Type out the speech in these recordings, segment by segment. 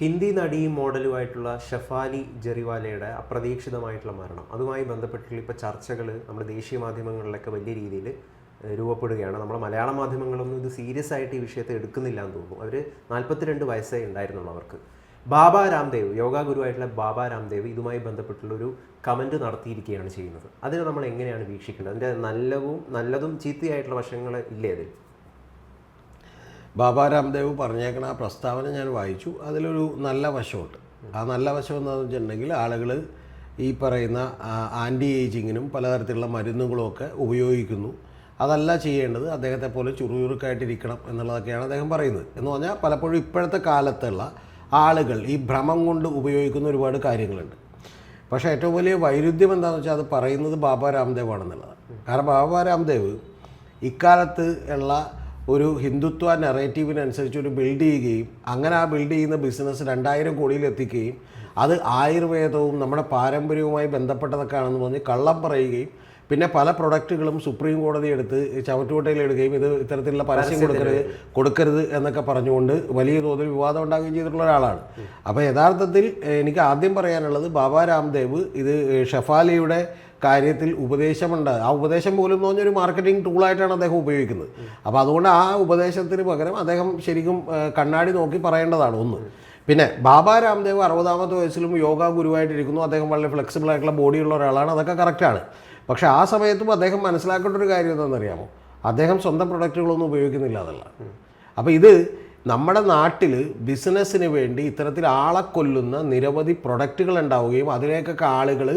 ഹിന്ദി നടിയും മോഡലുമായിട്ടുള്ള ഷെഫാലി ജെറിവാലയുടെ അപ്രതീക്ഷിതമായിട്ടുള്ള മരണം. അതുമായി ബന്ധപ്പെട്ടിട്ടുള്ള ഇപ്പോൾ ചർച്ചകൾ നമ്മുടെ ദേശീയ മാധ്യമങ്ങളിലൊക്കെ വലിയ രീതിയിൽ രൂപപ്പെടുകയാണ്. നമ്മുടെ മലയാള മാധ്യമങ്ങളൊന്നും ഇത് സീരിയസ് ആയിട്ട് ഈ വിഷയത്തെ എടുക്കുന്നില്ല എന്ന് തോന്നുന്നു. അവർ നാൽപ്പത്തിരണ്ട് വയസ്സേ ഉണ്ടായിരുന്നുള്ളൂ അവർക്ക്. ബാബ രാംദേവ് യോഗ ഗുരുവായിട്ടുള്ള ബാബ രാംദേവ് ഇതുമായി ബന്ധപ്പെട്ടുള്ളൊരു കമന്റ് നടത്തിയിരിക്കുകയാണ് ചെയ്യുന്നത്. അതിനെ നമ്മൾ എങ്ങനെയാണ് വീക്ഷിക്കേണ്ടത്? അതിന്റെ നല്ലതും നല്ലതും ചീത്തയായിട്ടുള്ള വശങ്ങൾ ഇല്ലേ അതിൽ? ബാബാ രാംദേവ് പറഞ്ഞേക്കണ ആ പ്രസ്താവന ഞാൻ വായിച്ചു. അതിലൊരു നല്ല വശമുണ്ട്. ആ നല്ല വശം എന്താണെന്ന് വെച്ചിട്ടുണ്ടെങ്കിൽ ആളുകൾ ഈ പറയുന്ന ആന്റി ഏജിങ്ങിനും പലതരത്തിലുള്ള മരുന്നുകളും ഒക്കെ ഉപയോഗിക്കുന്നു. അതല്ല ചെയ്യേണ്ടത് അദ്ദേഹത്തെ പോലെ ചുറുചുറുക്കായിട്ടിരിക്കണം എന്നുള്ളതൊക്കെയാണ് അദ്ദേഹം പറയുന്നത്. എന്ന് പറഞ്ഞാൽ പലപ്പോഴും ഇപ്പോഴത്തെ കാലത്തുള്ള ആളുകൾ ഈ ഭ്രമം കൊണ്ട് ഉപയോഗിക്കുന്ന ഒരുപാട് കാര്യങ്ങളുണ്ട്. പക്ഷേ ഏറ്റവും വലിയ വൈരുദ്ധ്യം എന്താണെന്ന് വെച്ചാൽ അത് പറയുന്നത് ബാബാ രാംദേവ് ആണെന്നുള്ളതാണ് കാരണം ബാബാ രാംദേവ് ഇക്കാലത്ത് ഉള്ള ഒരു ഹിന്ദുത്വ നെറേറ്റീവിനനുസരിച്ച് ഒരു ബിൽഡ് ചെയ്യുകയും അങ്ങനെ ആ ബിൽഡ് ചെയ്യുന്ന ബിസിനസ് രണ്ടായിരം കോടിയിൽ എത്തിക്കുകയും അത് ആയുർവേദവും നമ്മുടെ പാരമ്പര്യവുമായി ബന്ധപ്പെട്ടതൊക്കെയാണെന്ന് പറഞ്ഞ് കള്ളം പറയുകയും പിന്നെ പല പ്രൊഡക്റ്റുകളും സുപ്രീം കോടതി എടുത്ത് ചവറ്റുകൊട്ടയിൽ ഇടുകയും ഇത് ഇത്തരത്തിലുള്ള പരസ്യം കൊടുക്കരുത് കൊടുക്കരുത് എന്നൊക്കെ പറഞ്ഞുകൊണ്ട് വലിയ തോതിൽ വിവാദം ഉണ്ടാകുകയും ചെയ്തിട്ടുള്ള ഒരാളാണ്. അപ്പോൾ യഥാർത്ഥത്തിൽ എനിക്ക് ആദ്യം പറയാനുള്ളത് ബാബ രാംദേവ് ഇത് ഷഫാലിയുടെ കാര്യത്തിൽ ഉപദേശമുണ്ട്. ആ ഉപദേശം പോലും എന്ന് പറഞ്ഞൊരു മാർക്കറ്റിംഗ് ടൂളായിട്ടാണ് അദ്ദേഹം ഉപയോഗിക്കുന്നത്. അപ്പോൾ അതുകൊണ്ട് ആ ഉപദേശത്തിന് പകരം അദ്ദേഹം ശരിക്കും കണ്ണാടി നോക്കി പറയേണ്ടതാണ് ഒന്ന്. പിന്നെ ബാബ രാംദേവ് അറുപതാമത്തെ വയസ്സിലും യോഗ ഗുരുവായിട്ടിരിക്കുന്നു. അദ്ദേഹം വളരെ ഫ്ലെക്സിബിൾ ആയിട്ടുള്ള ബോഡിയുള്ള ഒരാളാണ്. അതൊക്കെ കറക്റ്റാണ് പക്ഷേ ആ സമയത്തും അദ്ദേഹം മനസ്സിലാക്കേണ്ട ഒരു കാര്യം എന്താണെന്നറിയാമോ? അദ്ദേഹം സ്വന്തം പ്രൊഡക്റ്റുകളൊന്നും ഉപയോഗിക്കുന്നില്ല അതല്ല അപ്പോൾ ഇത് നമ്മുടെ നാട്ടിൽ ബിസിനസ്സിന് വേണ്ടി ഇത്തരത്തിൽ ആളെ കൊല്ലുന്ന നിരവധി പ്രൊഡക്റ്റുകൾ ഉണ്ടാവുകയും അതിലേക്കൊക്കെ ആളുകൾ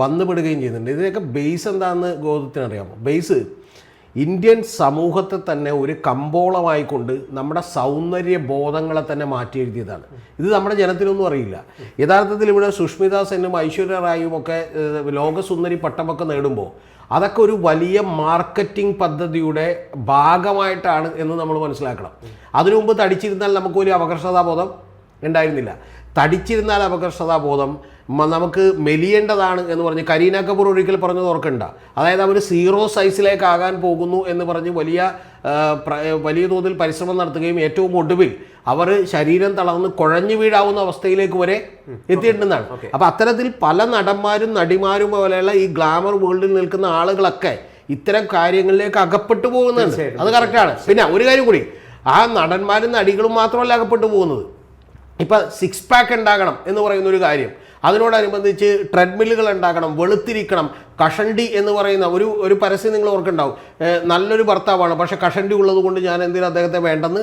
വന്നുപെടുകയും ചെയ്യുന്നുണ്ട്. ഇതിനൊക്കെ ബേസ് എന്താണെന്ന് ഗോതത്തിന് അറിയാമോ ബേസ് ഇന്ത്യൻ സമൂഹത്തെ തന്നെ ഒരു കമ്പോളമായിക്കൊണ്ട് നമ്മുടെ സൗന്ദര്യ ബോധങ്ങളെ തന്നെ മാറ്റി എഴുതിയതാണ്. ഇത് നമ്മുടെ ജനത്തിനൊന്നും അറിയില്ല. യഥാർത്ഥത്തിൽ ഇവിടെ സുഷ്മിത സെന്നും ഐശ്വര്യ റായും ഒക്കെ ലോകസുന്ദരി പട്ടമൊക്കെ നേടുമ്പോൾ അതൊക്കെ ഒരു വലിയ മാർക്കറ്റിംഗ് പദ്ധതിയുടെ ഭാഗമായിട്ടാണ് എന്ന് നമ്മൾ മനസ്സിലാക്കണം. അതിനു മുമ്പ് തടിച്ചിരുന്നാൽ നമുക്ക് ഒരു അപകർഷതാബോധം ഉണ്ടായിരുന്നില്ല. തടിച്ചിരുന്നാൽ അപകർഷതാബോധം നമുക്ക് മെലിയേണ്ടതാണ് എന്ന് പറഞ്ഞ് കരീന കപൂർ ഒരിക്കൽ പറഞ്ഞത് ഓർക്കണ്ട. അതായത് അവർ സീറോ സൈസിലേക്കാകാൻ പോകുന്നു എന്ന് പറഞ്ഞ് വലിയ വലിയ തോതിൽ പരിശ്രമം നടത്തുകയും ഏറ്റവും ഒടുവിൽ അവർ ശരീരം തളർന്ന് കുഴഞ്ഞു വീഴാവുന്ന അവസ്ഥയിലേക്ക് വരെ എത്തിയിട്ടുണ്ടെന്നാണ്. അപ്പം അത്തരത്തിൽ പല നടന്മാരും നടിമാരും പോലെയുള്ള ഈ ഗ്ലാമർ വേൾഡിൽ നിൽക്കുന്ന ആളുകളൊക്കെ ഇത്തരം കാര്യങ്ങളിലേക്ക് അകപ്പെട്ടു പോകുന്നുണ്ട് അത് കറക്റ്റാണ് പിന്നെ ഒരു കാര്യം കൂടി. ആ നടന്മാരും നടികളും മാത്രമല്ല അകപ്പെട്ടു പോകുന്നത്. ഇപ്പം സിക്സ് പാക്ക് ഉണ്ടാകണം എന്ന് പറയുന്ന ഒരു കാര്യം. അതിനോടനുബന്ധിച്ച് ട്രെഡ്മില്ലുകൾ ഉണ്ടാക്കണം വെളുത്തിരിക്കണം. കഷണ്ടി എന്ന് പറയുന്ന ഒരു ഒരു പരസ്യം നിങ്ങൾ ഓർക്കുണ്ടാവും നല്ലൊരു ഭർത്താവാണ് പക്ഷെ കഷണ്ടി ഉള്ളത് കൊണ്ട് ഞാൻ എന്തിനും അദ്ദേഹത്തെ വേണ്ടെന്ന്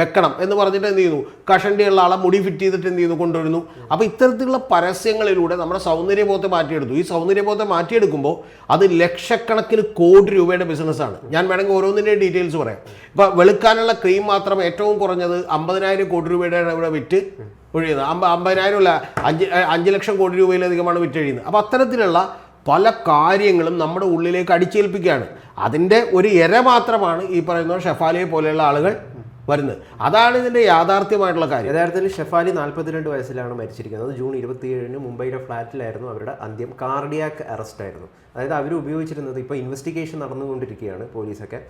വെക്കണം എന്ന് പറഞ്ഞിട്ട് എന്ത് ചെയ്യുന്നു? കഷണ്ടിയുള്ള ആളെ മുടി ഫിറ്റ് ചെയ്തിട്ട് എന്ത് ചെയ്യുന്നു? കൊണ്ടുവരുന്നു. അപ്പോൾ ഇത്തരത്തിലുള്ള പരസ്യങ്ങളിലൂടെ നമ്മുടെ സൗന്ദര്യബോധത്തെ മാറ്റിയെടുത്തു. ഈ സൗന്ദര്യബോധത്തെ മാറ്റിയെടുക്കുമ്പോൾ അത് ലക്ഷക്കണക്കിന് കോടി രൂപയുടെ ബിസിനസ്സാണ് ഞാൻ വേണമെങ്കിൽ ഓരോന്നിന്റെ ഡീറ്റെയിൽസ് പറയാം. ഇപ്പോൾ വെളുക്കാനുള്ള ക്രീം മാത്രം ഏറ്റവും കുറഞ്ഞത് അമ്പതിനായിരം കോടി രൂപയുടെ ഇവിടെ വിറ്റ് ഒഴിയുന്നത്. അമ്പ അമ്പതിനായിരം അല്ല അഞ്ച് അഞ്ച് ലക്ഷം കോടി രൂപയിലധികമാണ് വിറ്റഴിയുന്നത്. അപ്പോൾ അത്തരത്തിലുള്ള പല കാര്യങ്ങളും നമ്മുടെ ഉള്ളിലേക്ക് അടിച്ചേൽപ്പിക്കുകയാണ്. അതിന്റെ ഒരു ഇര മാത്രമാണ് ഈ പറയുന്ന ഷെഫാലിയെ പോലെയുള്ള ആളുകൾ വരുന്നത്. അതാണ് ഇതിന്റെ യാഥാർത്ഥ്യമായിട്ടുള്ള കാര്യം. യഥാർത്ഥത്തിൽ ഷെഫാലി നാൽപ്പത്തിരണ്ട് വയസ്സിലാണ് മരിച്ചിരിക്കുന്നത്. ജൂൺ ഇരുപത്തിയേഴിന് മുംബൈയിലെ ഫ്ലാറ്റിലായിരുന്നു അവരുടെ അന്ത്യം. കാർഡിയാക്ക് അറസ്റ്റ് ആയിരുന്നു അതായത് അവർ ഉപയോഗിച്ചിരുന്നത് ഇപ്പോൾ ഇൻവെസ്റ്റിഗേഷൻ നടന്നുകൊണ്ടിരിക്കുകയാണ് പോലീസൊക്കെ.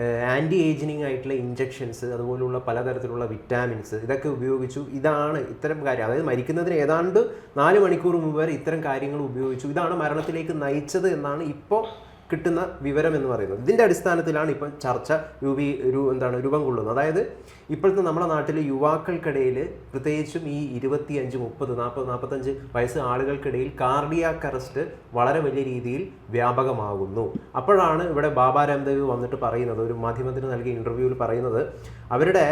ആന്റി ഏജിനിങ് ആയിട്ടുള്ള ഇഞ്ചെക്ഷൻസ് അതുപോലുള്ള പലതരത്തിലുള്ള വിറ്റാമിൻസ് ഇതൊക്കെ ഉപയോഗിച്ചു. ഇതാണ് ഇത്തരം കാര്യം. അതായത് മരിക്കുന്നതിന് ഏതാണ്ട് നാല് മണിക്കൂർ മുമ്പ് വരെ ഇത്തരം കാര്യങ്ങൾ ഉപയോഗിച്ചു. ഇതാണ് മരണത്തിലേക്ക് നയിച്ചത് എന്നാണ് ഇപ്പോൾ കിട്ടുന്ന വിവരം എന്ന് പറയുന്നത്. ഇതിന്റെ അടിസ്ഥാനത്തിലാണ് ഇപ്പം ചർച്ച രൂപീ എന്താണ് രൂപം കൊള്ളുന്നത്. അതായത് ഇപ്പോഴത്തെ നമ്മുടെ നാട്ടിൽ യുവാക്കൾക്കിടയിൽ പ്രത്യേകിച്ചും ഈ ഇരുപത്തിയഞ്ച് മുപ്പത് നാൽപ്പത് നാൽപ്പത്തഞ്ച് വയസ്സ് ആളുകൾക്കിടയിൽ കാർഡിയാക് അറസ്റ്റ് വളരെ വലിയ രീതിയിൽ വ്യാപകമാകുന്നു. അപ്പോഴാണ് ഇവിടെ ബാബ രാംദേവ് വന്നിട്ട് പറയുന്നത് ഒരു മാധ്യമത്തിന് നൽകിയ ഇന്റർവ്യൂവിൽ പറയുന്നത് അവരുടെ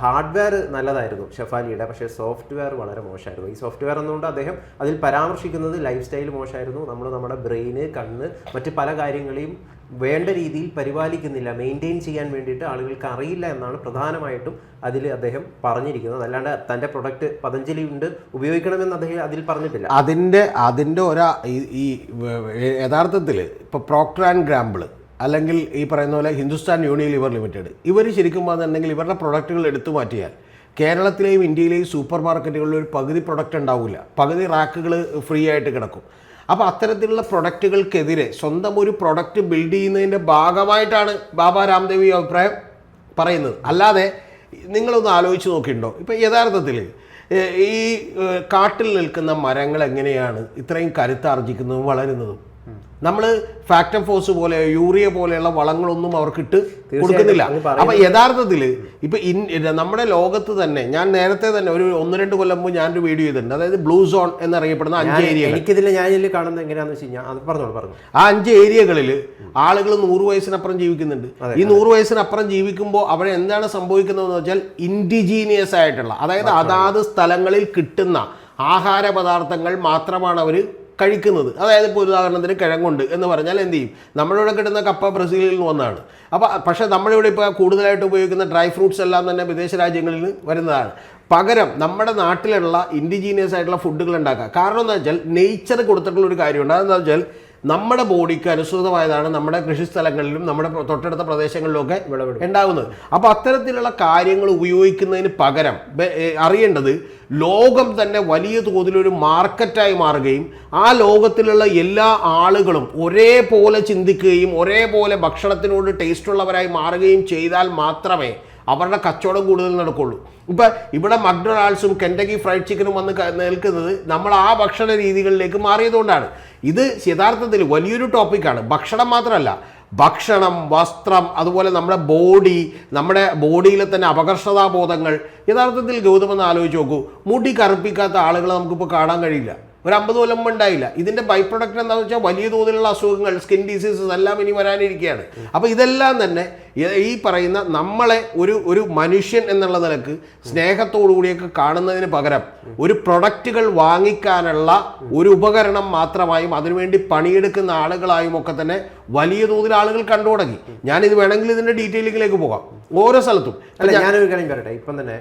ഹാർഡ്വെയർ നല്ലതായിരുന്നു ഷെഫാലിയുടെ പക്ഷേ സോഫ്റ്റ്വെയർ വളരെ മോശമായിരുന്നു. ഈ സോഫ്റ്റ്വെയർ എന്നുകൊണ്ട് അദ്ദേഹം അതിൽ പരാമർശിക്കുന്നത് ലൈഫ് സ്റ്റൈൽ മോശമായിരുന്നു. നമ്മൾ നമ്മുടെ ബ്രെയിന് കണ്ണ് മറ്റ് പല കാര്യങ്ങളെയും വേണ്ട രീതിയിൽ പരിപാലിക്കുന്നില്ല. മെയിന്റെയിൻ ചെയ്യാൻ വേണ്ടിയിട്ട് ആളുകൾക്ക് അറിയില്ല എന്നാണ് പ്രധാനമായിട്ടും അതിൽ അദ്ദേഹം പറഞ്ഞിരിക്കുന്നത്. അല്ലാണ്ട് തന്റെ പ്രൊഡക്റ്റ് പതഞ്ജലി ഉണ്ട് ഉപയോഗിക്കണമെന്ന് അദ്ദേഹം അതിൽ പറഞ്ഞിട്ടില്ല. അതിന്റെ അതിന്റെ ഒരാ ഈ- യഥാർത്ഥത്തിൽ ഇപ്പോൾ പ്രോക്ടർ ആൻഡ് ഗ്രാമ്പിൾ അല്ലെങ്കിൽ ഈ പറയുന്ന പോലെ ഹിന്ദുസ്ഥാൻ യൂണിയൻ ലിവർ ലിമിറ്റഡ് ഇവർ ശരിക്കും പറഞ്ഞിട്ടുണ്ടെങ്കിൽ ഇവരുടെ പ്രൊഡക്റ്റുകൾ എടുത്തു മാറ്റിയാൽ കേരളത്തിലെയും ഇന്ത്യയിലെയും സൂപ്പർ മാർക്കറ്റുകളിൽ ഒരു പകുതി പ്രൊഡക്റ്റ് ഉണ്ടാവില്ല. പകുതി റാക്കുകൾ ഫ്രീ ആയിട്ട് കിടക്കും. അപ്പോൾ അത്തരത്തിലുള്ള പ്രൊഡക്റ്റുകൾക്കെതിരെ സ്വന്തം ഒരു പ്രൊഡക്റ്റ് ബിൽഡ് ചെയ്യുന്നതിന്റെ ഭാഗമായിട്ടാണ് ബാബ രാംദേവ് ഈ അഭിപ്രായം പറയുന്നത്. അല്ലാതെ നിങ്ങളൊന്ന് ആലോചിച്ച് നോക്കിയിട്ടുണ്ടോ? ഇപ്പോൾ യഥാർത്ഥത്തിൽ ഈ കാട്ടിൽ നിൽക്കുന്ന മരങ്ങൾ എങ്ങനെയാണ് ഇത്രയും കരുത്താർജിക്കുന്നതും വളരുന്നതും? നമ്മൾ ഫാക്ടം ഫോഴ്സ് പോലെ യൂറിയ പോലെയുള്ള വളങ്ങളൊന്നും അവർക്കിട്ട് കൊടുക്കുന്നില്ല. അങ്ങ് അപ്പൊ യഥാർത്ഥത്തിൽ ഇപ്പൊ നമ്മുടെ ലോകത്ത് തന്നെ ഞാൻ നേരത്തെ തന്നെ ഒരു ഒന്ന് രണ്ട് കൊല്ലം മുമ്പ് ഞാനൊരു വീഡിയോ ചെയ്തിട്ടുണ്ട്. അതായത് ബ്ലൂ സോൺ എന്നറിയപ്പെടുന്ന അഞ്ച് ഏരിയ എനിക്കിതിൽ ഞാൻ ഇതിൽ കാണുന്നത് എങ്ങനെയാന്ന് വെച്ച് കഴിഞ്ഞാൽ അത് പറഞ്ഞോളൂ പറഞ്ഞു ആ അഞ്ച് ഏരിയകളിൽ ആളുകൾ നൂറ് വയസ്സിനപ്പുറം ജീവിക്കുന്നുണ്ട്. ഈ നൂറ് വയസ്സിനപ്പുറം ജീവിക്കുമ്പോൾ അവിടെ എന്താണ് സംഭവിക്കുന്നതെന്ന് വെച്ചാൽ ഇൻഡിജീനിയസ് ആയിട്ടുള്ള അതായത് അതാത് സ്ഥലങ്ങളിൽ കിട്ടുന്ന ആഹാര പദാർത്ഥങ്ങൾ മാത്രമാണ് അവർ കഴിക്കുന്നത്. അതായത് ഇപ്പോൾ ഉദാഹരണത്തിന് കിഴങ്ങുണ്ട് എന്ന് പറഞ്ഞാൽ എന്ത് ചെയ്യും? നമ്മളിവിടെ കിട്ടുന്ന കപ്പ ബ്രസീലിൽ നിന്ന് വന്നതാണ്. അപ്പോൾ പക്ഷേ നമ്മളിവിടെ ഇപ്പോൾ കൂടുതലായിട്ട് ഉപയോഗിക്കുന്ന ഡ്രൈ ഫ്രൂട്ട്സ് എല്ലാം തന്നെ വിദേശ രാജ്യങ്ങളിൽ നിന്ന് വരുന്നതാണ്. പകരം നമ്മുടെ നാട്ടിലുള്ള ഇൻഡിജീനിയസ് ആയിട്ടുള്ള ഫുഡുകൾ ഉണ്ടാക്കുക. കാരണം എന്താ വെച്ചാൽ നേച്ചർ കൊടുത്തിട്ടുള്ള ഒരു കാര്യമുണ്ട്. അതെന്താ വെച്ചാൽ നമ്മുടെ ബോഡിക്ക് അനുസൃതമായതാണ് നമ്മുടെ കൃഷിസ്ഥലങ്ങളിലും നമ്മുടെ തൊട്ടടുത്ത പ്രദേശങ്ങളിലും ഒക്കെ ഉണ്ടാകുന്നത്. അപ്പോൾ അത്തരത്തിലുള്ള കാര്യങ്ങൾ ഉപയോഗിക്കുന്നതിന് പകരം അറിയേണ്ടത് ലോകം തന്നെ വലിയ തോതിലൊരു മാർക്കറ്റായി മാറുകയും ആ ലോകത്തിലുള്ള എല്ലാ ആളുകളും ഒരേപോലെ ചിന്തിക്കുകയും ഒരേപോലെ ഭക്ഷണത്തിനോട് ടേസ്റ്റുള്ളവരായി മാറുകയും ചെയ്താൽ മാത്രമേ അവരുടെ കച്ചവടം കൂടുതൽ നടക്കുള്ളൂ. ഇപ്പം ഇവിടെ മക്ഡൊണാൾഡ്സും കെൻഡക്കി ഫ്രൈഡ് ചിക്കനും വന്ന് നിൽക്കുന്നത് നമ്മൾ ആ ഭക്ഷണ രീതികളിലേക്ക് മാറിയതുകൊണ്ടാണ്. ഇത് യഥാർത്ഥത്തിൽ വലിയൊരു ടോപ്പിക്കാണ്. ഭക്ഷണം മാത്രമല്ല ഭക്ഷണം വസ്ത്രം അതുപോലെ നമ്മുടെ ബോഡി നമ്മുടെ ബോഡിയിലെ തന്നെ അപകർഷതാബോധങ്ങൾ. യഥാർത്ഥത്തിൽ ഗൗതമെന്ന് ആലോചിച്ച് നോക്കൂ മുടി കറുപ്പിക്കാത്ത ആളുകളെ നമുക്കിപ്പോൾ കാണാൻ കഴിയില്ല. ഒരു അമ്പത് കൊല്ലം ഉണ്ടായില്ല. ഇതിന്റെ ബൈ പ്രൊഡക്റ്റ് എന്താണെന്ന് വെച്ചാൽ വലിയ തോതിലുള്ള അസുഖങ്ങൾ സ്കിൻ ഡിസീസസ് എല്ലാം ഇനി വരാനിരിക്കുകയാണ് അപ്പോൾ ഇതെല്ലാം തന്നെ ഈ- പറയുന്ന നമ്മളെ ഒരു ഒരു മനുഷ്യൻ എന്നുള്ള നിലയ്ക്ക് സ്നേഹത്തോടു കൂടിയൊക്കെ കാണുന്നതിന് പകരം ഒരു പ്രൊഡക്റ്റുകൾ വാങ്ങിക്കാനുള്ള ഒരു ഉപകരണം മാത്രമായും അതിനുവേണ്ടി പണിയെടുക്കുന്ന ആളുകളായും ഒക്കെ തന്നെ വലിയ തോതിൽ ആളുകൾ കണ്ടു തുടങ്ങി. ഞാനിത് വേണമെങ്കിൽ ഇതിന്റെ ഡീറ്റെയിലിങ്ങിലേക്ക് പോകാം. ഓരോ സ്ഥലത്തും. അല്ല ഞാനൊരു കാര്യം പറയട്ടെ. ഇപ്പം തന്നെ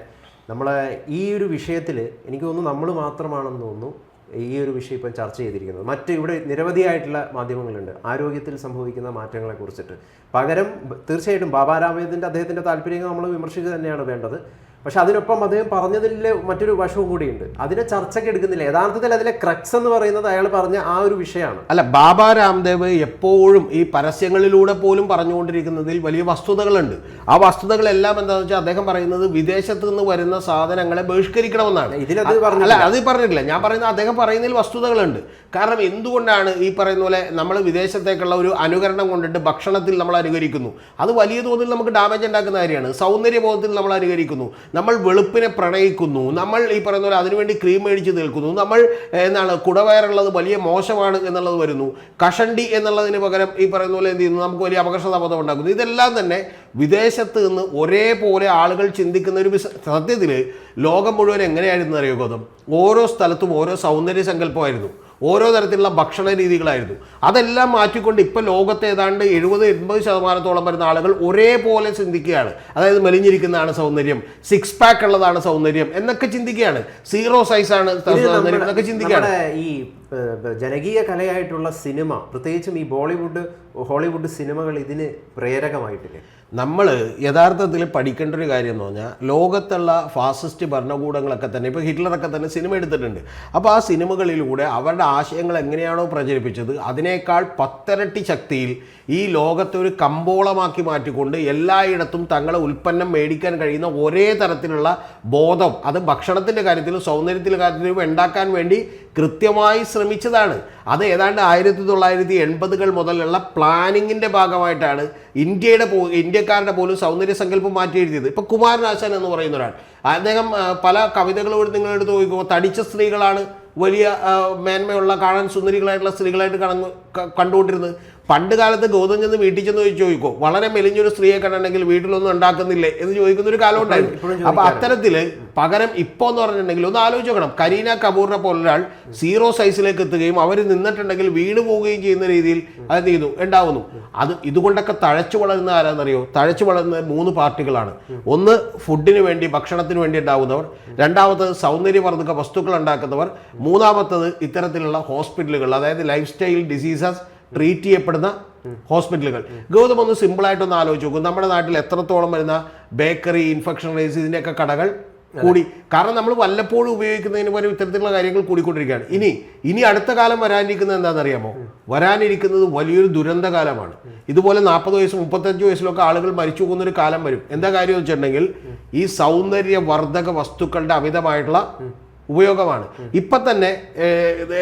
നമ്മളെ ഈ ഒരു വിഷയത്തിൽ എനിക്ക് തോന്നുന്നു നമ്മൾ മാത്രമാണെന്ന് തോന്നുന്നു. ഈ ഒരു വിഷയം ഇപ്പം ചർച്ച ചെയ്തിരിക്കുന്നത്. മറ്റ് ഇവിടെ നിരവധിയായിട്ടുള്ള മാധ്യമങ്ങളുണ്ട്. ആരോഗ്യത്തിൽ സംഭവിക്കുന്ന മാറ്റങ്ങളെ കുറിച്ചിട്ട്. പകരം തീർച്ചയായിട്ടും ബാബാ രാമേന്ദ്രന്റെ അദ്ദേഹത്തിന്റെ താല്പര്യങ്ങൾ നമ്മൾ വിമർശിക്കുക തന്നെയാണ് വേണ്ടത്. പക്ഷെ അതിനൊപ്പം അദ്ദേഹം പറഞ്ഞതിൽ മറ്റൊരു വശവും കൂടിയുണ്ട്. അതിനെ ചർച്ചയ്ക്ക് എടുക്കുന്നില്ല. യഥാർത്ഥത്തിൽ അതിലെ ക്രക്സ് എന്ന് പറയുന്നത് അയാൾ പറഞ്ഞ ആ ഒരു വിഷയമാണ്. അല്ല ബാബ രാംദേവ് എപ്പോഴും ഈ പരസ്യങ്ങളിലൂടെ പോലും പറഞ്ഞുകൊണ്ടിരിക്കുന്നതിൽ വലിയ വസ്തുതകളുണ്ട്. ആ വസ്തുതകളെല്ലാം എന്താണെന്ന് വെച്ചാൽ അദ്ദേഹം പറയുന്നത് വിദേശത്ത് നിന്ന് വരുന്ന സാധനങ്ങളെ ബഹിഷ്കരിക്കണമെന്നാണ്. ഇതിലത്. അല്ല അത് പറഞ്ഞിട്ടില്ല. ഞാൻ പറയുന്നത് അദ്ദേഹം പറയുന്നതിൽ വസ്തുതകളുണ്ട്. കാരണം എന്തുകൊണ്ടാണ് ഈ പറയുന്ന പോലെ നമ്മൾ വിദേശത്തേക്കുള്ള ഒരു അനുകരണം കൊണ്ടിട്ട് ഭക്ഷണത്തിൽ നമ്മൾ അനുകരിക്കുന്നു? അത് വലിയ തോതിൽ നമുക്ക് ഡാമേജ് ഉണ്ടാക്കുന്ന കാര്യമാണ്. സൗന്ദര്യബോധത്തിൽ നമ്മൾ അനുകരിക്കുന്നു. നമ്മൾ വെളുപ്പിനെ പ്രണയിക്കുന്നു. നമ്മൾ ഈ പറയുന്ന പോലെ അതിനുവേണ്ടി ക്രീം മേടിച്ച് നിൽക്കുന്നു. നമ്മൾ എന്താണ് കുടവയറുള്ളത് വലിയ മോശമാണ് എന്നുള്ളത് വരുന്നു. കഷണ്ടി എന്നുള്ളതിന് പകരം ഈ പറയുന്ന പോലെ എന്ത് ചെയ്യുന്നു? നമുക്ക് വലിയ അപകർഷതാബോധം ഉണ്ടാക്കുന്നു. ഇതെല്ലാം തന്നെ വിദേശത്ത് നിന്ന് ഒരേപോലെ ആളുകൾ ചിന്തിക്കുന്ന ഒരു സത്യത്തിൽ ലോകം മുഴുവൻ എങ്ങനെയായിരുന്നു അറിയോ ഗൗതം? ഓരോ സ്ഥലത്തും ഓരോ സൗന്ദര്യ സങ്കല്പമായിരുന്നു. ഓരോ തരത്തിലുള്ള ഭക്ഷണ രീതികളായിരുന്നു. അതെല്ലാം മാറ്റിക്കൊണ്ട് ഇപ്പം ലോകത്ത് ഏതാണ്ട് എഴുപത് എൺപത് ശതമാനത്തോളം വരുന്ന ആളുകൾ ഒരേപോലെ ചിന്തിക്കുകയാണ്. അതായത് മെലിഞ്ഞിരിക്കുന്നതാണ് സൗന്ദര്യം സിക്സ് പാക്ക് ഉള്ളതാണ് സൗന്ദര്യം എന്നൊക്കെ ചിന്തിക്കുകയാണ്. സീറോ സൈസാണ് ആണ് സൗന്ദര്യം എന്നൊക്കെ ചിന്തിക്കുകയാണ്. ഈ ജനകീയ കലയായിട്ടുള്ള സിനിമ പ്രത്യേകിച്ചും ഈ ബോളിവുഡ് ഹോളിവുഡ് സിനിമകൾ ഇതിന് പ്രേരകമായിട്ടില്ലേ? നമ്മൾ യഥാർത്ഥത്തിൽ പഠിക്കേണ്ട ഒരു കാര്യം എന്ന് പറഞ്ഞാൽ ലോകത്തുള്ള ഫാസിസ്റ്റ് ഭരണകൂടങ്ങളൊക്കെ തന്നെ ഇപ്പോൾ ഹിറ്റ്ലറൊക്കെ തന്നെ സിനിമ എടുത്തിട്ടുണ്ട്. അപ്പോൾ ആ സിനിമകളിലൂടെ അവരുടെ ആശയങ്ങൾ എങ്ങനെയാണോ പ്രചരിപ്പിച്ചത് അതിനേക്കാൾ പത്തരട്ടി ശക്തിയിൽ ഈ ലോകത്തെ ഒരു കമ്പോളമാക്കി മാറ്റിക്കൊണ്ട് എല്ലായിടത്തും തങ്ങളെ ഉൽപ്പന്നം മേടിക്കാൻ കഴിയുന്ന ഒരേ തരത്തിലുള്ള ബോധം അത് ഭക്ഷണത്തിന്റെ കാര്യത്തിലും സൗന്ദര്യത്തിന്റെ കാര്യത്തിലും ഉണ്ടാക്കാൻ വേണ്ടി കൃത്യമായി ശ്രമിച്ചതാണ്. അത് ഏതാണ്ട് ആയിരത്തി തൊള്ളായിരത്തി എൺപതുകൾ മുതലുള്ള പ്ലാനിങ്ങിന്റെ ഭാഗമായിട്ടാണ് ഇന്ത്യയുടെ പോ ഇന്ത്യക്കാരുടെ പോലും സൗന്ദര്യ സങ്കല്പം മാറ്റി എഴുതിയത്. ഇപ്പോൾ കുമാരനാശാൻ എന്ന് പറയുന്ന ഒരാൾ. അദ്ദേഹം പല കവിതകളും നിങ്ങൾ എടുത്ത് നോക്കുമ്പോൾ തടിച്ച സ്ത്രീകളാണ് വലിയ മേന്മയുള്ള കാണാൻ സുന്ദരികളായിട്ടുള്ള സ്ത്രീകളായിട്ട് കണങ്ങ് കണ്ടുകൊണ്ടിരുന്നത്. പണ്ട് കാലത്ത് ഗൗതം ചെന്ന് വീട്ടിൽ ചെന്ന് ചോദിച്ചു ചോദിക്കോ വളരെ മെലിഞ്ഞൊരു സ്ത്രീയെ കണ്ടിട്ടുണ്ടെങ്കിൽ വീട്ടിലൊന്നും ഉണ്ടാക്കുന്നില്ലേ എന്ന് ചോദിക്കുന്ന ഒരു കാലം ഉണ്ടായിരുന്നു. അപ്പൊ അത്തരത്തിൽ പകരം ഇപ്പോൾ എന്ന് പറഞ്ഞിട്ടുണ്ടെങ്കിൽ ഒന്ന് ആലോചിച്ച് നോക്കണം. കരീന കപൂറിനെ പോലൊരാൾ സീറോ സൈസിലേക്ക് എത്തുകയും അവർ നിന്നിട്ടുണ്ടെങ്കിൽ വീണ് പോവുകയും ചെയ്യുന്ന രീതിയിൽ അത് ചെയ്തു? ഉണ്ടാവുന്നു. അത് ഇതുകൊണ്ടൊക്കെ തഴച്ചു വളരുന്ന ആരാന്നറിയോ? തഴച്ചു വളരുന്ന മൂന്ന് പാർട്ടികളാണ്. ഒന്ന് ഫുഡിന് വേണ്ടി ഭക്ഷണത്തിന് വേണ്ടി ഉണ്ടാവുന്നവർ രണ്ടാമത്തത് സൗന്ദര്യവർദ്ധക വസ്തുക്കൾ ഉണ്ടാക്കുന്നവർ മൂന്നാമത്തത് ഇത്തരത്തിലുള്ള ഹോസ്പിറ്റലുകൾ അതായത് ലൈഫ് സ്റ്റൈൽ ഡിസീസസ് ട്രീറ്റ് ചെയ്യപ്പെടുന്ന ഹോസ്പിറ്റലുകൾ. ഗൗതം ഒന്ന് സിമ്പിൾ സിമ്പിളായിട്ടൊന്ന് ആലോചിച്ച് നോക്കും. നമ്മുടെ നാട്ടിൽ എത്രത്തോളം വരുന്ന ബേക്കറി ഇൻഫെക്ഷൻ റേസ് ഇതിന്റെയൊക്കെ കടകൾ കൂടി. കാരണം നമ്മൾ വല്ലപ്പോഴും ഉപയോഗിക്കുന്നതിന് പകരം ഇത്തരത്തിലുള്ള കാര്യങ്ങൾ കൂടിക്കൊണ്ടിരിക്കുകയാണ്. ഇനി ഇനി അടുത്ത കാലം വരാനിരിക്കുന്നത് എന്താണെന്നറിയാമോ? വരാനിരിക്കുന്നത് വലിയൊരു ദുരന്ത കാലമാണ്. ഇതുപോലെ നാൽപ്പത് വയസ്സ് മുപ്പത്തഞ്ച് വയസ്സിലൊക്കെ ആളുകൾ മരിച്ചു പോകുന്ന ഒരു കാലം വരും. എന്താ കാര്യം വെച്ചിട്ടുണ്ടെങ്കിൽ ഈ സൗന്ദര്യവർദ്ധക വസ്തുക്കളുടെ അമിതമായിട്ടുള്ള ഉപയോഗമാണ്. ഇപ്പം തന്നെ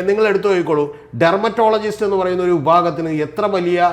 നിങ്ങൾ എടുത്തു നോക്കിക്കോളൂ. ഡെർമറ്റോളജിസ്റ്റ് എന്ന് പറയുന്ന ഒരു വിഭാഗത്തിന് എത്ര വലിയ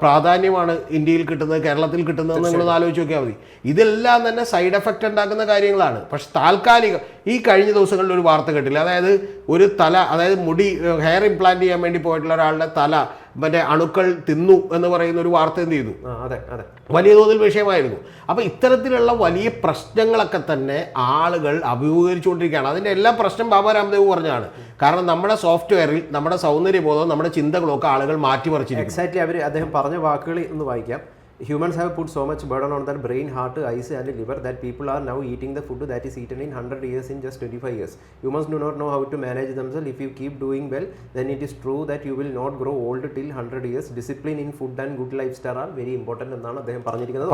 പ്രാധാന്യമാണ് ഇന്ത്യയിൽ കിട്ടുന്നത് കേരളത്തിൽ കിട്ടുന്നത് നിങ്ങൾ ആലോചിച്ച് നോക്കിയാൽ മതി. ഇതെല്ലാം തന്നെ സൈഡ് എഫക്റ്റ് ഉണ്ടാക്കുന്ന കാര്യങ്ങളാണ്. പക്ഷെ താൽക്കാലിക ഈ കഴിഞ്ഞ ദിവസങ്ങളിൽ ഒരു വാർത്ത കേട്ടില്ല. അതായത് ഒരു തല അതായത് മുടി ഹെയർ ഇംപ്ലാന്റ് ചെയ്യാൻ വേണ്ടി പോയിട്ടുള്ള ഒരാളുടെ തല മറ്റേ അണുക്കൾ തിന്നു എന്ന് പറയുന്ന ഒരു വാർത്ത എന്ത് ചെയ്തു? അതെ അതെ. വലിയ തോതിൽ വിഷയമായിരുന്നു. അപ്പോൾ ഇത്തരത്തിലുള്ള വലിയ പ്രശ്നങ്ങളൊക്കെ തന്നെ ആളുകൾ അഭിമുഖീകരിച്ചുകൊണ്ടിരിക്കുകയാണ്. അതിന്റെ എല്ലാ പ്രശ്നം ബാബ രാംദേവ് പറഞ്ഞാണ് കാരണം നമ്മുടെ സോഫ്റ്റ്വെയറിൽ നമ്മുടെ സൗന്ദര്യബോധം നമ്മുടെ ചിന്തകളൊക്കെ ആളുകൾ മാറ്റിമറിച്ചിരിക്കും എക്സാക്ട്ലി അവർ അദ്ദേഹം പറഞ്ഞ വാക്കുകൾ ഒന്ന് വായിക്കാം. Humans have put so much burden on their brain heart eyes and liver that people are now eating the food that is eaten in hundred years in just twenty five years humans do not know how to manage themselves if you keep doing well then it is true that you will not grow old till hundred years discipline in food and good lifestyle are very important എന്നാണ് അദ്ദേഹം പറഞ്ഞിരിക്കുന്നത്.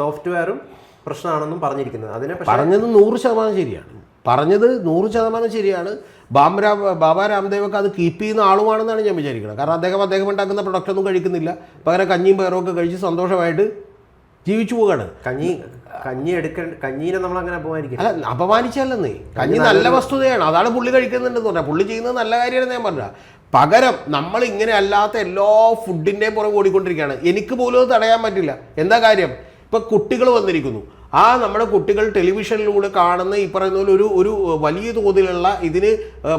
സോഫ്റ്റ്വെയറും പ്രശ്നമാണെന്നും പറഞ്ഞിരിക്കുന്നത്. അതിനെ പറഞ്ഞത് നൂറ് ശതമാനം ശരിയാണ്. പറഞ്ഞത് നൂറ് ശതമാനം ശരിയാണ്. ബാബരാ ബാബാ രാംദേവൊക്കെ അത് കീപ്പ് ചെയ്യുന്ന ആളുമാണെന്നാണ് ഞാൻ വിചാരിക്കുന്നത്. കാരണം അദ്ദേഹം അദ്ദേഹം ഉണ്ടാക്കുന്ന പ്രൊഡക്റ്റ് ഒന്നും കഴിക്കുന്നില്ല. പകരം കഞ്ഞിയും പയറും ഒക്കെ കഴിച്ച് സന്തോഷമായിട്ട് ജീവിച്ചു പോവുകയാണ്. കഞ്ഞി കഞ്ഞി എടുക്കേണ്ട കഞ്ഞീനെ നമ്മൾ അങ്ങനെ അപമാനിക്കും അല്ല അപമാനിച്ചല്ലെന്നേ. കഞ്ഞി നല്ല വസ്തുതയാണ്. അതാണ് പുള്ളി കഴിക്കുന്നുണ്ടെന്ന് പറഞ്ഞാൽ പുള്ളി ചെയ്യുന്നത് നല്ല കാര്യമാണ് ഞാൻ പറഞ്ഞ പകരം നമ്മൾ ഇങ്ങനെ അല്ലാത്ത എല്ലാ ഫുഡിന്റെയും പുറകെ ഓടിക്കൊണ്ടിരിക്കുകയാണ്. എനിക്ക് പോലും അത് തടയാൻ പറ്റില്ല. എന്താ കാര്യം? ഇപ്പം കുട്ടികൾ വന്നിരിക്കുന്നു. ആ നമ്മുടെ കുട്ടികൾ ടെലിവിഷനിലൂടെ കാണുന്ന ഈ പറയുന്ന പോലെ ഒരു ഒരു വലിയ തോതിലുള്ള ഇതിന്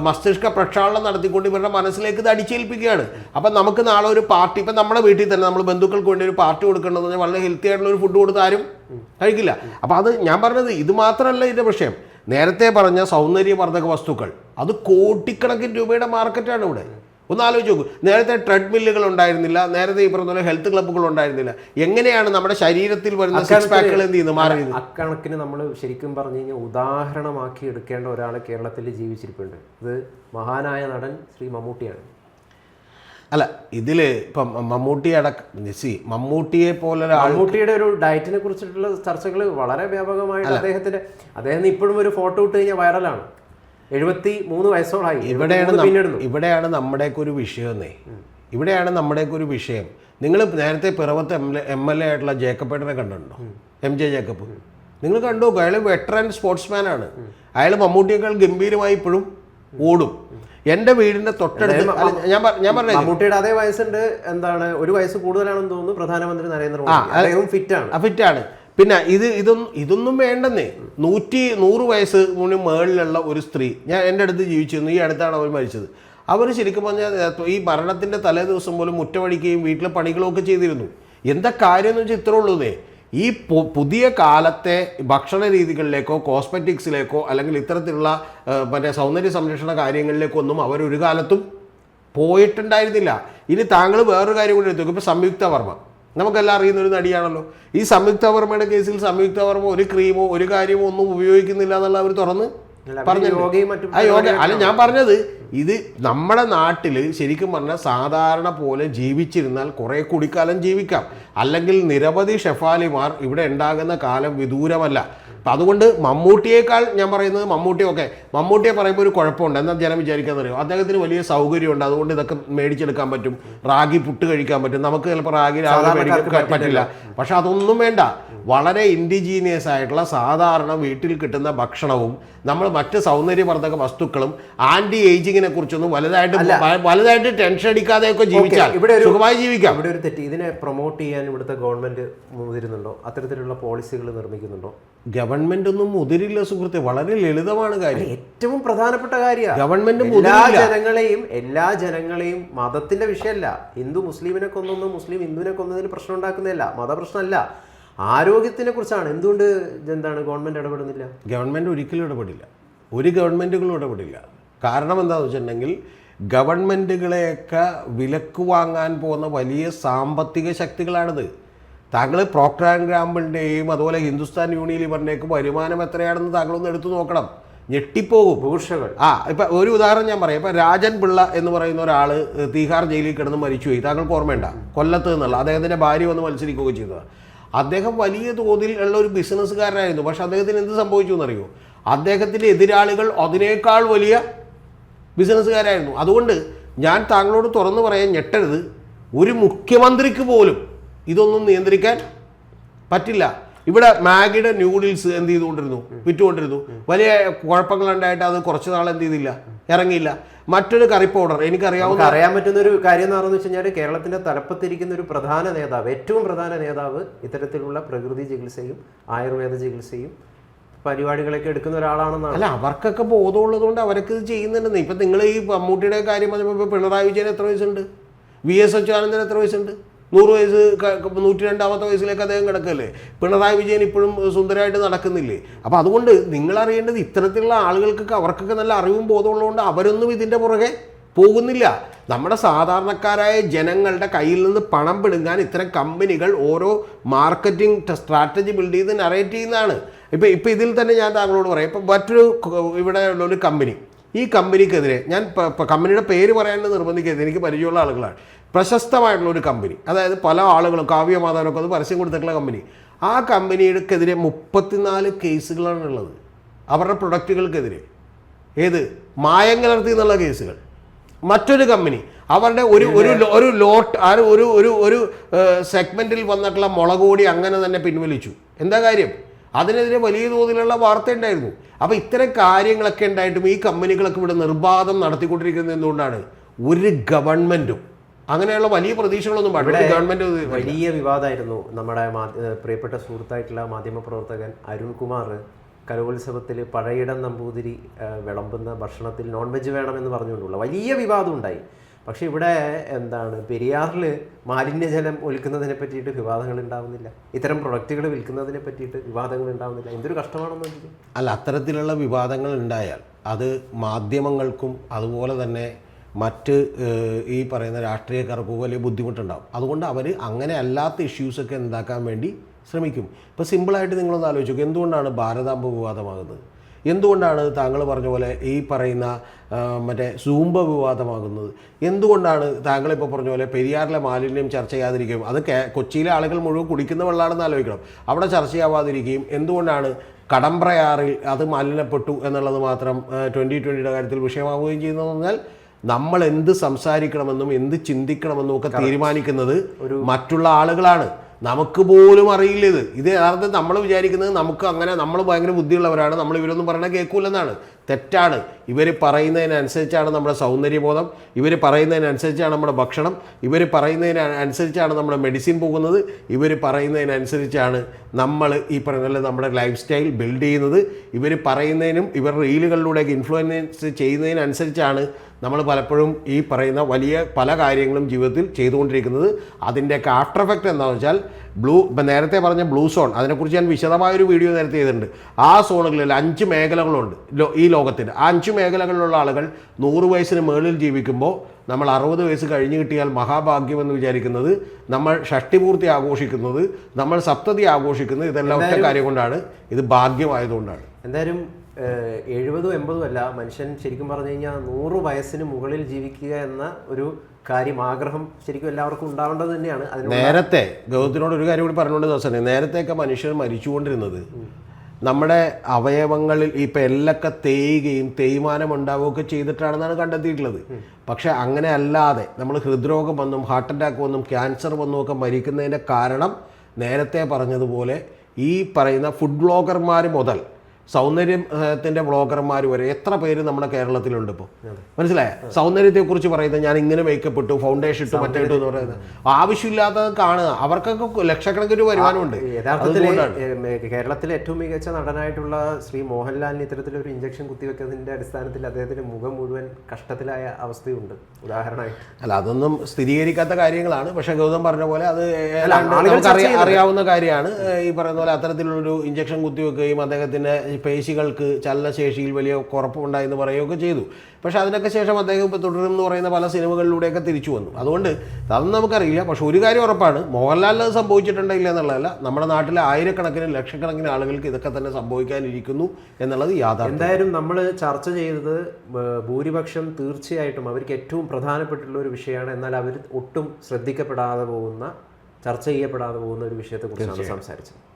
മസ്തിഷ്ക പ്രക്ഷാളനം നടത്തിക്കൊണ്ട് ഇവരുടെ മനസ്സിലേക്ക് ഇത് അടിച്ചേൽപ്പിക്കുകയാണ്. അപ്പം നമുക്ക് നാളെ ഒരു പാർട്ടി ഇപ്പം നമ്മുടെ വീട്ടിൽ തന്നെ നമ്മൾ ബന്ധുക്കൾക്ക് വേണ്ടി ഒരു പാർട്ടി കൊടുക്കേണ്ടതെന്ന് പറഞ്ഞാൽ വളരെ ഹെൽത്തി ആയിട്ടുള്ള ഒരു ഫുഡ് കൊടുത്ത് ആരും കഴിക്കില്ല. അപ്പം അത് ഞാൻ പറഞ്ഞത് ഇത് മാത്രമല്ല ഇതിന്റെ വിഷയം. നേരത്തെ പറഞ്ഞ സൗന്ദര്യവർദ്ധക വസ്തുക്കൾ അത് കോടിക്കണക്കിന് രൂപയുടെ മാർക്കറ്റാണ് ഇവിടെ. ഒന്ന് ആലോചിച്ച് നോക്കൂ. നേരത്തെ ട്രെഡ്മില്ലുകൾ ഉണ്ടായിരുന്നില്ല നേരത്തെ ഈ പറഞ്ഞ പോലെ ഹെൽത്ത് ക്ലബ്ബുകൾ ഉണ്ടായിരുന്നില്ല. എങ്ങനെയാണ് നമ്മുടെ ശരീരത്തിൽ വരുന്ന സിക്സ് പാക്കുകൾ എന്ത് ചെയ്യുന്നത്? മാറിയത് അക്കണക്കിന് നമ്മൾ ശരിക്കും പറഞ്ഞു കഴിഞ്ഞാൽ ഉദാഹരണമാക്കി എടുക്കേണ്ട ഒരാൾ കേരളത്തിൽ ജീവിച്ചിരിപ്പുണ്ട്. ഇത് മഹാനായ നടൻ ശ്രീ മമ്മൂട്ടിയാണ്. അല്ല ഇതിൽ ഇപ്പം മമ്മൂട്ടി അടക്ക സി മമ്മൂട്ടിയെ പോലെ മമ്മൂട്ടിയുടെ ഒരു ഡയറ്റിനെ കുറിച്ചിട്ടുള്ള ചർച്ചകൾ വളരെ വ്യാപകമായിട്ട് അദ്ദേഹത്തിന്റെ അദ്ദേഹം ഇപ്പോഴും ഒരു ഫോട്ടോ ഇട്ട് കഴിഞ്ഞാൽ വൈറലാണ് എഴുപത്തി മൂന്ന് വയസ്സോളായി ഇവിടെയാണ് 73 ഇവിടെയാണ് നമ്മുടെയൊക്കെ ഒരു വിഷയമെന്നേ. ഇവിടെയാണ് നമ്മുടെയൊക്കെ ഒരു വിഷയം. നിങ്ങൾ നേരത്തെ പിറവത്ത് എം എം എൽ എ ആയിട്ടുള്ള ജേക്കബേട്ടനെ കണ്ടിട്ടുണ്ടോ? M J Jacob. നിങ്ങൾ കണ്ടു അയാൾ വെറ്ററൻ സ്പോർട്സ്മാൻ ആണ്. അയാൾ മമ്മൂട്ടിയേക്കാൾ ഗംഭീരമായി ഇപ്പോഴും ഓടും. എന്റെ വീടിന്റെ തൊട്ടടുത്ത് ഞാൻ ഞാൻ പറഞ്ഞേ മമ്മൂട്ടിയുടെ അതേ വയസ്സുണ്ട് എന്താണ് ഒരു വയസ്സ് കൂടുതലാണെന്ന് തോന്നുന്നു പ്രധാനമന്ത്രി നരേന്ദ്രമോദി. അദ്ദേഹവും ഫിറ്റ് ആണ്. ഫിറ്റാണ് പിന്നെ ഇത് ഇതൊന്നും ഇതൊന്നും വേണ്ടെന്നേ. നൂറ്റി നൂറ് വയസ്സ് മുന്നിൽ മേളിലുള്ള ഒരു സ്ത്രീ ഞാൻ എന്റെ അടുത്ത് ജീവിച്ചിരുന്നു ഈ അടുത്താണ് അവർ മരിച്ചത്. അവർ ശരിക്കും പറഞ്ഞാൽ ഈ ഭരണത്തിന്റെ തലേ ദിവസം പോലും മുറ്റമടിക്കുകയും വീട്ടിലെ പണികളൊക്കെ ചെയ്തിരുന്നു. എന്താ കാര്യം എന്ന് വെച്ചാൽ ഇത്രേ ഉള്ളൂന്നേ ഈ പുതിയ കാലത്തെ ഭക്ഷണ രീതികളിലേക്കോ കോസ്മെറ്റിക്സിലേക്കോ അല്ലെങ്കിൽ ഇത്തരത്തിലുള്ള മറ്റേ സൗന്ദര്യ സംരക്ഷണ കാര്യങ്ങളിലേക്കോ ഒന്നും അവരൊരു കാലത്തും പോയിട്ടുണ്ടായിരുന്നില്ല. ഇനി താങ്കൾ വേറൊരു കാര്യം കൂടി എടുത്തു ഇപ്പോൾ സംയുക്ത വർമ്മ. നമുക്കെല്ലാം അറിയുന്ന ഒരു നടിയാണല്ലോ. ഈ സംയുക്ത വർമ്മയുടെ കേസിൽ സംയുക്ത വർമ്മ ഒരു ക്രീമോ ഒരു കാര്യമോ ഒന്നും ഉപയോഗിക്കുന്നില്ല എന്നുള്ള അവർ തുറന്ന് പറഞ്ഞു ആ യോഗ അല്ല ഞാൻ പറഞ്ഞത് ഇത് നമ്മുടെ നാട്ടിൽ ശരിക്കും പറഞ്ഞാൽ സാധാരണ പോലെ ജീവിച്ചിരുന്നാൽ കുറെ കുടിക്കാലം ജീവിക്കാം. അല്ലെങ്കിൽ നിരവധി ഷെഫാലിമാർ ഇവിടെ ഉണ്ടാകുന്ന കാലം വിദൂരമല്ല. അപ്പം അതുകൊണ്ട് മമ്മൂട്ടിയേക്കാൾ ഞാൻ പറയുന്നത് മമ്മൂട്ടി ഓക്കെ മമ്മൂട്ടിയെ പറയുമ്പോൾ ഒരു കുഴപ്പമുണ്ട്. എന്താ ജനം വിചാരിക്കാൻ അറിയോ അദ്ദേഹത്തിന് വലിയ സൗകര്യമുണ്ട്. അതുകൊണ്ട് ഇതൊക്കെ മേടിച്ചെടുക്കാൻ പറ്റും. റാഗി പുട്ട് കഴിക്കാൻ പറ്റും. നമുക്ക് ചിലപ്പോൾ റാഗി രാവിലെ മേടിക്കാൻ പറ്റില്ല. പക്ഷെ അതൊന്നും വേണ്ട. വളരെ ഇൻഡിജീനിയസ് ആയിട്ടുള്ള സാധാരണ വീട്ടിൽ കിട്ടുന്ന ഭക്ഷണവും നമ്മൾ മറ്റ് സൗന്ദര്യവർദ്ധക വസ്തുക്കളും ആന്റി ഏജിങ്ങിനെ കുറിച്ചൊന്നും വലുതായിട്ട് വലുതായിട്ട് ടെൻഷൻ അടിക്കാതെയൊക്കെ ജീവിച്ചാൽ ഇവിടെ സുഖമായി ജീവിക്കാം. ഇവിടെ ഒരു തെറ്റ്. ഇതിനെ പ്രൊമോട്ട് ചെയ്യാൻ ഇവിടുത്തെ ഗവൺമെന്റ് മുതിരുന്നുണ്ടോ? അത്തരത്തിലുള്ള പോളിസികൾ നിർമ്മിക്കുന്നുണ്ടോ? ഗവൺമെന്റ് ഒന്നും മുതിരില്ല സുഹൃത്തെ വളരെ ലളിതമാണ് കാര്യം. ഏറ്റവും പ്രധാനപ്പെട്ട കാര്യമാണ് ഗവൺമെന്റ് എല്ലാ ജനങ്ങളെയും എല്ലാ ജനങ്ങളെയും മതത്തിന്റെ വിഷയമല്ല. ഹിന്ദു മുസ്ലിമിനെ കൊന്നൊന്നും മുസ്ലിം ഹിന്ദുവിനെ കൊന്നതിന് പ്രശ്നം ഉണ്ടാക്കുന്നതല്ല മതപ്രശ്നമല്ല. ആരോഗ്യത്തിനെ കുറിച്ചാണ്. എന്തുകൊണ്ട് എന്താണ് ഗവൺമെന്റ് ഇടപെടുന്നില്ല? ഗവൺമെന്റ് ഒരിക്കലും ഇടപെടില്ല. ഒരു ഗവൺമെന്റുകളും ഇടപെടില്ല. കാരണം എന്താണെന്ന് വെച്ചിട്ടുണ്ടെങ്കിൽ ഗവൺമെന്റുകളെയൊക്കെ വിലക്ക് വാങ്ങാൻ പോകുന്ന വലിയ സാമ്പത്തിക ശക്തികളാണിത്. താങ്കൾ പ്രോക്ടർ ആൻഡ് ഗ്രാമ്പിളിന്റെയും അതുപോലെ ഹിന്ദുസ്ഥാൻ യൂണിലിവറിന്റെയൊക്കെ വരുമാനം എത്രയാണെന്ന് താങ്കളൊന്ന് എടുത്തു നോക്കണം. ഞെട്ടിപ്പോകും ഭൂഷകൾ ആ ഇപ്പം ഒരു ഉദാഹരണം ഞാൻ പറയാം. ഇപ്പം രാജൻ പിള്ള എന്ന് പറയുന്ന ഒരാൾ തീഹാർ ജയിലിൽ കിടന്ന് മരിച്ചുപോയി. താങ്കൾക്ക് ഓർമ്മയുണ്ട? കൊല്ലത്ത് നിന്നുള്ള. അദ്ദേഹത്തിന്റെ ഭാര്യ വന്ന് മത്സരിക്കുകയും ചെയ്തത്. അദ്ദേഹം വലിയ തോതിൽ ഉള്ള ഒരു ബിസിനസ്സുകാരനായിരുന്നു. പക്ഷെ അദ്ദേഹത്തിന് എന്ത് സംഭവിച്ചു എന്നറിയോ? അദ്ദേഹത്തിന്റെ എതിരാളികൾ അതിനേക്കാൾ വലിയ ബിസിനസ്സുകാരായിരുന്നു. അതുകൊണ്ട് ഞാൻ താങ്കളോട് തുറന്നു പറയാൻ ഞെട്ടരുത്. ഒരു മുഖ്യമന്ത്രിക്ക് പോലും ഇതൊന്നും നിയന്ത്രിക്കാൻ പറ്റില്ല. ഇവിടെ മാഗിയുടെ ന്യൂഡിൽസ് എന്ത് ചെയ്തുകൊണ്ടിരുന്നു? വിറ്റുകൊണ്ടിരുന്നു. വലിയ കുഴപ്പങ്ങളുണ്ടായിട്ട് അത് കുറച്ച് നാൾ എന്ത് ചെയ്തില്ല. ഇറങ്ങിയില്ല. മറ്റൊരു കറി പൗഡർ. എനിക്കറിയാവുന്ന അറിയാൻ പറ്റുന്ന ഒരു കാര്യം എന്ന് പറഞ്ഞു വെച്ചാൽ കേരളത്തിന്റെ തലപ്പത്തിരിക്കുന്ന ഒരു പ്രധാന നേതാവ് ഏറ്റവും പ്രധാന നേതാവ് ഇത്തരത്തിലുള്ള പ്രകൃതി ചികിത്സയും ആയുർവേദ ചികിത്സയും പരിപാടികളൊക്കെ എടുക്കുന്ന ഒരാളാണെന്നാണ്. അല്ല അവർക്കൊക്കെ ബോധമുള്ളത് കൊണ്ട് അവരൊക്കെ ഇത് ചെയ്യുന്നുണ്ടെന്ന്. ഇപ്പം നിങ്ങൾ ഈ മമ്മൂട്ടിയുടെ കാര്യം പറഞ്ഞപ്പോൾ ഇപ്പോൾ പിണറായി വിജയൻ എത്ര വയസ്സുണ്ട്? വി എസ് അച്യുതാനന്ദൻ എത്ര വയസ്സുണ്ട്? നൂറ് വയസ്സ് നൂറ്റി രണ്ടാമത്തെ വയസ്സിലേക്ക് അദ്ദേഹം കിടക്കല്ലേ? പിണറായി വിജയൻ ഇപ്പോഴും സുന്ദരമായിട്ട് നടക്കുന്നില്ലേ? അപ്പോൾ അതുകൊണ്ട് നിങ്ങൾ അറിയേണ്ടത് ഇത്തരത്തിലുള്ള ആളുകൾക്കൊക്കെ അവർക്കൊക്കെ നല്ല അറിവും ബോധമുള്ളതുകൊണ്ട് അവരൊന്നും ഇതിന്റെ പുറകെ പോകുന്നില്ല. നമ്മുടെ സാധാരണക്കാരായ ജനങ്ങളുടെ കയ്യിൽ നിന്ന് പണം പിടുങ്ങാൻ ഇത്തരം കമ്പനികൾ ഓരോ മാർക്കറ്റിംഗ് സ്ട്രാറ്റജി ബിൽഡ് ചെയ്ത് നറേറ്റ് ചെയ്യുന്നതാണ്. ഇപ്പം ഇപ്പം ഇതിൽ തന്നെ ഞാൻ താങ്കളോട് പറയാം. ഇപ്പം മറ്റൊരു ഇവിടെ ഉള്ള ഒരു കമ്പനി. ഈ കമ്പനിക്കെതിരെ ഞാൻ കമ്പനിയുടെ പേര് പറയാനുള്ള നിർബന്ധിക്കരുത്. എനിക്ക് പരിചയമുള്ള ആളുകളാണ്. പ്രശസ്തമായിട്ടുള്ള ഒരു കമ്പനി. അതായത് പല ആളുകളും കാവ്യമാതാനൊക്കെ അത് പരസ്യം കൊടുത്തിട്ടുള്ള കമ്പനി. ആ കമ്പനിയുടെക്കെതിരെ മുപ്പത്തിനാല് കേസുകളാണ് ഉള്ളത്. അവരുടെ പ്രൊഡക്റ്റുകൾക്കെതിരെ. ഏത്? മായം കലർത്തി എന്നുള്ള കേസുകൾ. മറ്റൊരു കമ്പനി. അവരുടെ ഒരു ഒരു ഒരു ലോട്ട് ആ ഒരു ഒരു ഒരു സെഗ്മെന്റിൽ വന്നിട്ടുള്ള മുളക് കൂടി അങ്ങനെ തന്നെ പിൻവലിച്ചു. എന്താ കാര്യം? അതിനെതിരെ വലിയ തോതിലുള്ള വാർത്ത ഉണ്ടായിരുന്നു. അപ്പോൾ ഇത്തരം കാര്യങ്ങളൊക്കെ ഉണ്ടായിട്ടും ഈ കമ്പനികളൊക്കെ ഇവിടെ നിർബാധം നടത്തിക്കൊണ്ടിരിക്കുന്നത് എന്തുകൊണ്ടാണ്? ഒരു ഗവൺമെന്റും അങ്ങനെയുള്ള വലിയ പ്രതീക്ഷകളൊന്നും പാടില്ല. ഒരു ഗവൺമെന്റ് വലിയ വിവാദമായിരുന്നു നമ്മുടെ പ്രിയപ്പെട്ട സുഹൃത്തായിട്ടുള്ള മാധ്യമപ്രവർത്തകൻ അരുൺകുമാർ കലോത്സവത്തിൽ പഴയിടം നമ്പൂതിരി വിളമ്പുന്ന ഭക്ഷണത്തിൽ നോൺ വെജ് വേണമെന്ന് പറഞ്ഞുകൊണ്ടുള്ള വലിയ വിവാദം ഉണ്ടായി. പക്ഷേ ഇവിടെ എന്താണ് പെരിയാറിൽ മാലിന്യജലം ഒലിക്കുന്നതിനെ പറ്റിയിട്ട് വിവാദങ്ങൾ ഉണ്ടാവുന്നില്ല. ഇത്തരം പ്രൊഡക്റ്റുകൾ വിൽക്കുന്നതിനെ പറ്റിയിട്ട് വിവാദങ്ങൾ ഉണ്ടാവുന്നില്ല. എന്തൊരു കഷ്ടമാണെന്ന് അല്ല അത്തരത്തിലുള്ള വിവാദങ്ങൾ ഉണ്ടായാൽ അത് മാധ്യമങ്ങൾക്കും അതുപോലെ തന്നെ മറ്റ് ഈ പറയുന്ന രാഷ്ട്രീയക്കാർക്കും വലിയ ബുദ്ധിമുട്ടുണ്ടാകും അതുകൊണ്ട് അവർ അങ്ങനെ അല്ലാത്ത ഇഷ്യൂസൊക്കെ എന്താക്കാൻ വേണ്ടി ശ്രമിക്കും. ഇപ്പോൾ സിമ്പിളായിട്ട് നിങ്ങളൊന്ന് ആലോചിച്ച് നോക്കുക എന്തുകൊണ്ടാണ് ഭാരതാംബ വിവാദമാകുന്നത്? എന്തുകൊണ്ടാണ് താങ്കൾ പറഞ്ഞ പോലെ ഈ പറയുന്ന മറ്റേ സൂംബ വിവാദമാകുന്നത്? എന്തുകൊണ്ടാണ് താങ്കൾ ഇപ്പോൾ പറഞ്ഞ പോലെ പെരിയാറിലെ മാലിന്യം ചർച്ച ചെയ്യാതിരിക്കുകയും അത് കൊച്ചിയിലെ ആളുകൾ മുഴുവൻ കുടിക്കുന്ന വെള്ളമാണെന്ന് ആലോചിക്കണം. അവിടെ ചർച്ച ചെയ്യാവാതിരിക്കുകയും എന്തുകൊണ്ടാണ് കടമ്പ്രയാറിൽ അത് മാലിന്യപ്പെട്ടു എന്നുള്ളത് മാത്രം ട്വന്റി ട്വന്റിയുടെ കാര്യത്തിൽ വിഷയമാവുകയും ചെയ്യുന്നതെന്ന് പറഞ്ഞാൽ നമ്മൾ എന്ത് സംസാരിക്കണമെന്നും എന്ത് ചിന്തിക്കണമെന്നും ഒക്കെ തീരുമാനിക്കുന്നത് മറ്റുള്ള ആളുകളാണ്. നമുക്ക് പോലും അറിയില്ല ഇത്. ഇത് യഥാർത്ഥത്തിൽ നമ്മൾ വിചാരിക്കുന്നത് നമുക്ക് അങ്ങനെ നമ്മൾ ഭയങ്കര ബുദ്ധിയുള്ളവരാണ്. നമ്മൾ ഇവരൊന്നും പറയണ കേൾക്കൂലെന്നാണ്. തെറ്റാണ്. ഇവർ പറയുന്നതിനനുസരിച്ചാണ് നമ്മുടെ സൗന്ദര്യബോധം. ഇവർ പറയുന്നതിനനുസരിച്ചാണ് നമ്മുടെ ഭക്ഷണം. ഇവർ പറയുന്നതിനനുസരിച്ചാണ് നമ്മുടെ മെഡിസിൻ പോകുന്നത്. ഇവർ പറയുന്നതിനനുസരിച്ചാണ് നമ്മൾ ഈ പറഞ്ഞ നമ്മുടെ ലൈഫ് സ്റ്റൈൽ ബിൽഡ് ചെയ്യുന്നത്. ഇവർ പറയുന്നതിനും ഇവർ റീലുകളിലൂടെയൊക്കെ ഇൻഫ്ലുവൻസ് ചെയ്യുന്നതിനനുസരിച്ചാണ് നമ്മൾ പലപ്പോഴും ഈ പറയുന്ന വലിയ പല കാര്യങ്ങളും ജീവിതത്തിൽ ചെയ്തുകൊണ്ടിരിക്കുന്നത് അതിന്റെയൊക്കെ ആഫ്റ്റർ എഫക്റ്റ് എന്താണെന്ന് വെച്ചാൽ ബ്ലൂ ഇപ്പം നേരത്തെ പറഞ്ഞ ബ്ലൂ സോൺ അതിനെക്കുറിച്ച് ഞാൻ വിശദമായൊരു വീഡിയോ നേരത്തെ ചെയ്തിട്ടുണ്ട്. ആ സോണുകളിൽ അഞ്ച് മേഖലകളുണ്ട് ലോ- ഈ ലോകത്തിൽ. ആ അഞ്ച് മേഖലകളിലുള്ള ആളുകൾ നൂറ് വയസ്സിന് മുകളിൽ ജീവിക്കുമ്പോൾ നമ്മൾ അറുപത് വയസ്സ് കഴിഞ്ഞ് കിട്ടിയാൽ മഹാഭാഗ്യം എന്ന് വിചാരിക്കുന്നത് നമ്മൾ ഷഷ്ടിപൂർത്തി ആഘോഷിക്കുന്നത് നമ്മൾ സപ്തതി ആഘോഷിക്കുന്നത് ഇതെല്ലാം ഒറ്റ കാര്യം കൊണ്ടാണ്. ഇത് ഭാഗ്യമായതുകൊണ്ടാണ്. എന്തായാലും എഴുപതും എൺപതും അല്ല മനുഷ്യൻ ശരിക്കും പറഞ്ഞു കഴിഞ്ഞാൽ നൂറ് വയസ്സിന് മുകളിൽ ജീവിക്കുക എന്ന ഒരു കാര്യം ആഗ്രഹം ശരിക്കും എല്ലാവർക്കും ഉണ്ടാവേണ്ടത് തന്നെയാണ്. നേരത്തെ ഗൗതത്തിനോട് ഒരു കാര്യം കൂടി പറഞ്ഞുകൊണ്ട് ദിവസം നേരത്തെയൊക്കെ മനുഷ്യർ മരിച്ചുകൊണ്ടിരുന്നത്. നമ്മുടെ അവയവങ്ങളിൽ ഇപ്പം എല്ലൊക്കെ തേയുകയും തേയ്മാനം ഉണ്ടാവുകയൊക്കെ ചെയ്തിട്ടാണെന്നാണ് കണ്ടെത്തിയിട്ടുള്ളത്. പക്ഷെ അങ്ങനെ അല്ലാതെ നമ്മൾ ഹൃദ്രോഗം വന്നും ഹാർട്ട് അറ്റാക്ക് വന്നും ക്യാൻസർ വന്നും ഒക്കെ മരിക്കുന്നതിന്റെ കാരണം നേരത്തെ പറഞ്ഞതുപോലെ ഈ പറയുന്ന ഫുഡ് ബ്ലോഗർമാർ മുതൽ സൗന്ദര്യത്തിന്റെ ബ്ലോഗർമാർ വരെ എത്ര പേര് നമ്മുടെ കേരളത്തിലുണ്ട് ഇപ്പോൾ മനസ്സിലായ? സൗന്ദര്യത്തെക്കുറിച്ച് പറയുന്നത് ഞാൻ ഇങ്ങനെ മേക്കപ്പ് ഇട്ടു ഫൗണ്ടേഷൻ ഇട്ടു മറ്റേ ഇട്ടു എന്ന് പറയുന്നത്. ആവശ്യമില്ലാത്ത കാണുക. അവർക്കൊക്കെ ലക്ഷക്കണക്കിന് വരുമാനമുണ്ട്. യഥാർത്ഥത്തിൽ കേരളത്തിലെ ഏറ്റവും മികച്ച നടനായിട്ടുള്ള ശ്രീ മോഹൻലാലിന് ഇത്തരത്തിലൊരു ഇഞ്ചക്ഷൻ കുത്തിവെക്കുന്നതിന്റെ അടിസ്ഥാനത്തിൽ അദ്ദേഹത്തിന്റെ മുഖം മുഴുവൻ കഷ്ടത്തിലായ അവസ്ഥയുണ്ട്. ഉദാഹരണമായി. അല്ല അതൊന്നും സ്ഥിരീകരിക്കാത്ത കാര്യങ്ങളാണ്. പക്ഷെ ഗൗതം പറഞ്ഞ പോലെ അത്. അറിയാവുന്ന കാര്യമാണ്. ഈ പറയുന്ന പോലെ അത്തരത്തിലുള്ളൊരു ഇഞ്ചക്ഷൻ കുത്തിവെക്കുകയും അദ്ദേഹത്തിന്റെ പേശികൾക്ക് ചലനശേഷിയിൽ വലിയ കുറപ്പുണ്ടായെന്ന് പറയുകയൊക്കെ ചെയ്തു. പക്ഷെ അതിനൊക്കെ ശേഷം അദ്ദേഹം ഇപ്പോൾ തുടരും എന്ന് പറയുന്ന പല സിനിമകളിലൂടെയൊക്കെ തിരിച്ചു വന്നു. അതുകൊണ്ട് അതൊന്നും നമുക്കറിയില്ല. പക്ഷെ ഒരു കാര്യം ഉറപ്പാണ്. മോഹൻലാലിന് അത് സംഭവിച്ചിട്ടുണ്ടെങ്കിൽ എന്നുള്ളതല്ല നമ്മുടെ നാട്ടിലെ ആയിരക്കണക്കിന് ലക്ഷക്കണക്കിന് ആളുകൾക്ക് ഇതൊക്കെ തന്നെ സംഭവിക്കാനിരിക്കുന്നു എന്നുള്ളത് യാഥാർത്ഥ്യം. എന്തായാലും നമ്മൾ ചർച്ച ചെയ്തത് ഭൂരിപക്ഷം തീർച്ചയായിട്ടും അവർക്ക് ഏറ്റവും പ്രധാനപ്പെട്ടുള്ള ഒരു വിഷയമാണ്. എന്നാൽ അവർ ഒട്ടും ശ്രദ്ധിക്കപ്പെടാതെ പോകുന്ന ചർച്ച ചെയ്യപ്പെടാതെ പോകുന്ന ഒരു വിഷയത്തെക്കുറിച്ചാണ് സംസാരിച്ചത്.